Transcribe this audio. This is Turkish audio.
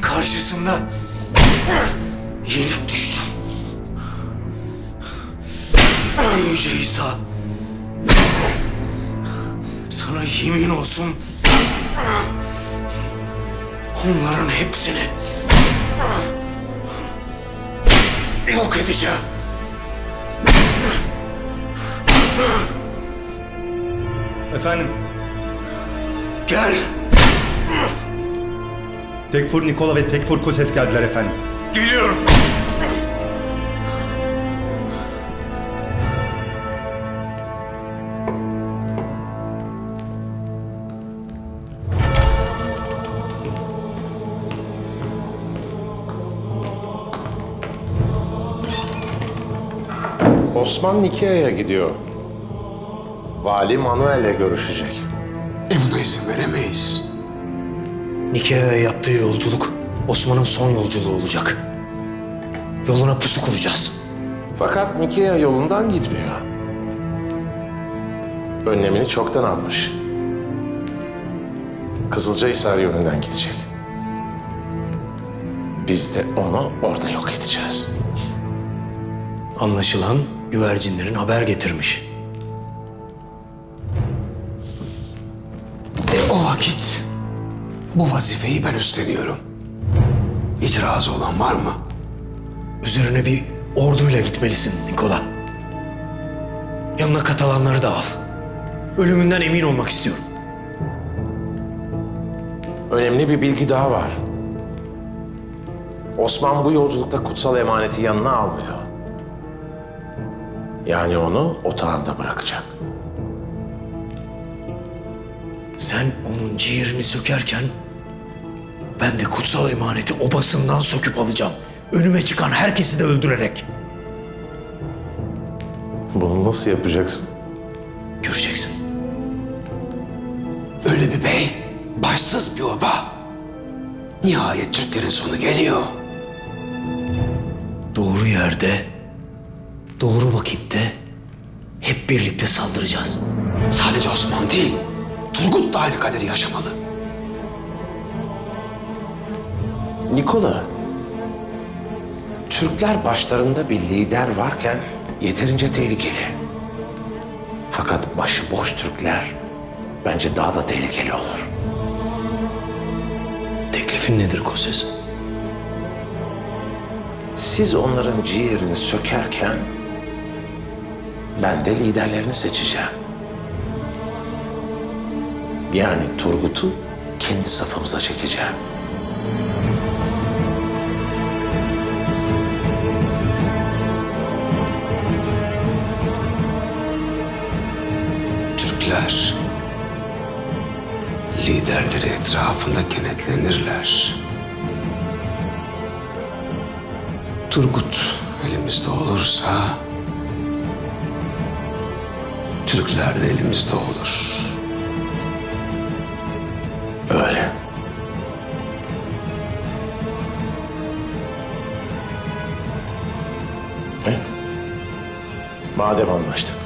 karşısında yenik düştüm. Ey Yüce İsa. Sana yemin olsun. Onların hepsini yok edeceğim. Efendim, Gel. Tekfur Nikola ve Tekfur Koses geldiler efendim. Geliyorum. Osman Nikea'ya gidiyor. Vali Manuel'le görüşecek. E buna izin veremeyiz. Nikea'ya yaptığı yolculuk Osman'ın son yolculuğu olacak. Yoluna pusu kuracağız. Fakat Nikea yolundan gitmiyor. Önlemini çoktan almış. Kızılcahisar yönünden gidecek. Biz de onu orada yok edeceğiz. Anlaşılan güvercinlerin haber getirmiş. E o vakit bu vazifeyi ben üstleniyorum. İtirazı olan var mı? Üzerine bir orduyla gitmelisin Nikola. Yanına Katalanları da al. Ölümünden emin olmak istiyorum. Önemli bir bilgi daha var. Osman bu yolculukta kutsal emaneti yanına almıyor. Yani onu otağında bırakacak. Sen onun ciğerini sökerken ben de kutsal emaneti obasından söküp alacağım. Önüme çıkan herkesi de öldürerek. Bunu nasıl yapacaksın? Göreceksin. Öyle bir bey, başsız bir oba. Nihayet Türklerin sonu geliyor. Doğru yerde, doğru vakitte hep birlikte saldıracağız. Sadece Osman değil, Turgut da aynı kaderi yaşamalı. Nikola, Türkler başlarında bir lider varken yeterince tehlikeli. Fakat başıboş Türkler bence daha da tehlikeli olur. Teklifin nedir Koses? Siz onların ciğerini sökerken ben de liderlerini seçeceğim. Yani Turgut'u kendi safımıza çekeceğim. Liderleri etrafında kenetlenirler. Turgut elimizde olursa Türkler de elimizde olur. Öyle. E? Madem anlaştık.